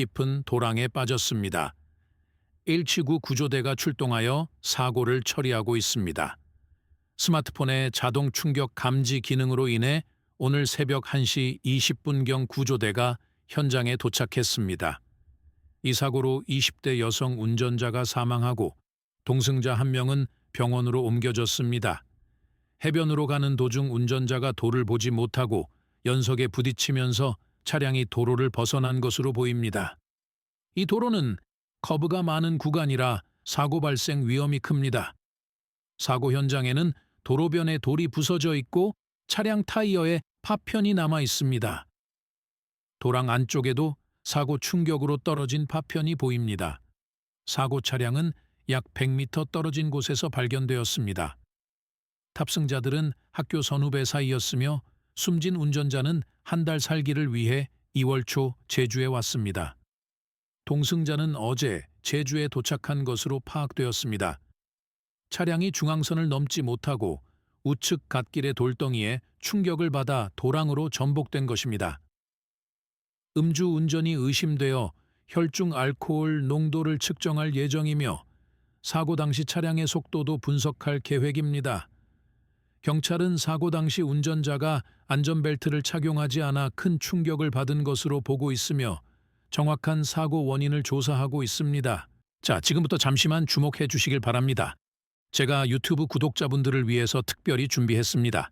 깊은 도랑에 빠졌습니다. 179 구조대가 출동하여 사고를 처리하고 있습니다. 스마트폰의 자동 충격 감지 기능으로 인해 오늘 새벽 1시 20분경 구조대가 현장에 도착했습니다. 이 사고로 20대 여성 운전자가 사망하고 동승자 한 명은 병원으로 옮겨졌습니다. 해변으로 가는 도중 운전자가 도를 보지 못하고 연석에 부딪히면서 차량이 도로를 벗어난 것으로 보입니다. 이 도로는 커브가 많은 구간이라 사고 발생 위험이 큽니다. 사고 현장에는 도로변에 돌이 부서져 있고 차량 타이어에 파편이 남아 있습니다. 도랑 안쪽에도 사고 충격으로 떨어진 파편이 보입니다. 사고 차량은 약 100m 떨어진 곳에서 발견되었습니다. 탑승자들은 학교 선후배 사이였으며 숨진 운전자는 한 달 살기를 위해 2월 초 제주에 왔습니다. 동승자는 어제 제주에 도착한 것으로 파악되었습니다. 차량이 중앙선을 넘지 못하고 우측 갓길의 돌덩이에 충격을 받아 도랑으로 전복된 것입니다. 음주 운전이 의심되어 혈중 알코올 농도를 측정할 예정이며 사고 당시 차량의 속도도 분석할 계획입니다. 경찰은 사고 당시 운전자가 안전벨트를 착용하지 않아 큰 충격을 받은 것으로 보고 있으며 정확한 사고 원인을 조사하고 있습니다. 자, 지금부터 잠시만 주목해 주시길 바랍니다. 제가 유튜브 구독자분들을 위해서 특별히 준비했습니다.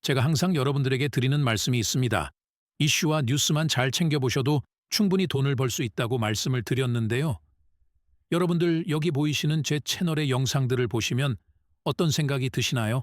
제가 항상 여러분들에게 드리는 말씀이 있습니다. 이슈와 뉴스만 잘 챙겨보셔도 충분히 돈을 벌 수 있다고 말씀을 드렸는데요. 여러분들 여기 보이시는 제 채널의 영상들을 보시면 어떤 생각이 드시나요?